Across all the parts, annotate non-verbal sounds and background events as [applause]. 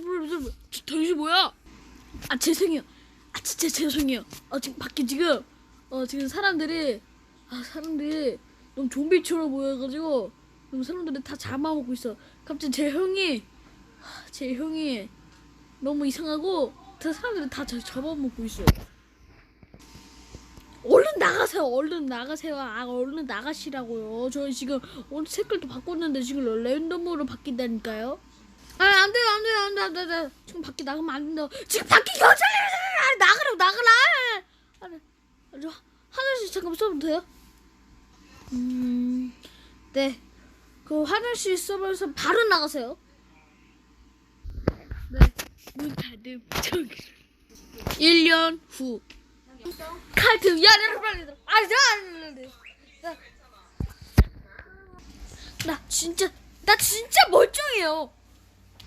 저, 저, 저, 당신 뭐야? 아 죄송해요. 아 진짜 죄송해요. 어 지금 밖에 지금 어 지금 사람들이 아 사람들이 너무 좀비처럼 보여가지고 너무 사람들이 다 잡아먹고 있어. 갑자기 제 형이 아, 제 형이 너무 이상하고 그 사람들이 다 저- 잡아먹고 있어. 얼른 나가세요. 얼른 나가세요. 아 얼른 나가시라고요. 저 지금 오늘 색깔도 바꿨는데 지금 랜덤으로 바뀐다니까요. 아, 안 돼요, 안 돼요, 안 돼요, 안 돼요. 지금 밖에 나가면 안 된다고. 지금 밖에 여자를 나가라, 나가라. 아, 네. 아, 저 하늘씨 잠깐 써도 돼요? 음, 네. 그 하늘씨 써면서 바로 나가세요. 네. 문 닫음. 저기. 1년 후. 카드, 야, 내 빨리 들어. 아, 나, 안 돼. 나, 나 진짜, 나 진짜 멀쩡해요.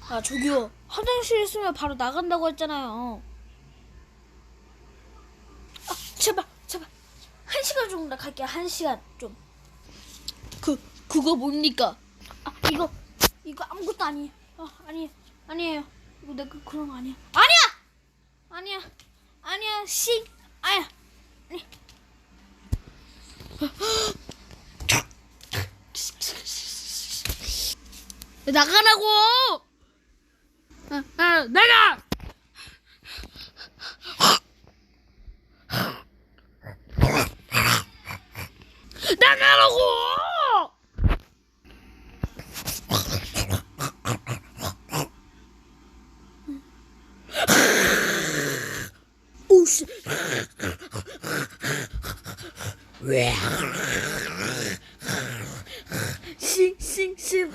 아 저기요. 화장실 있으면 바로 나간다고 했잖아요. 아 제발 제발. 한 시간 정도 갈게요. 한 시간 좀. 그 그거 뭡니까? 아 이거 이거 아무것도 아니에요 아 아니에요 아니에요. 이거 내가 그런 거 아니야. 아니야! 아니야. 아니야 씨. 아야. 아니. [gasps] 나가라고 那个。大个老虎。不是。星星星。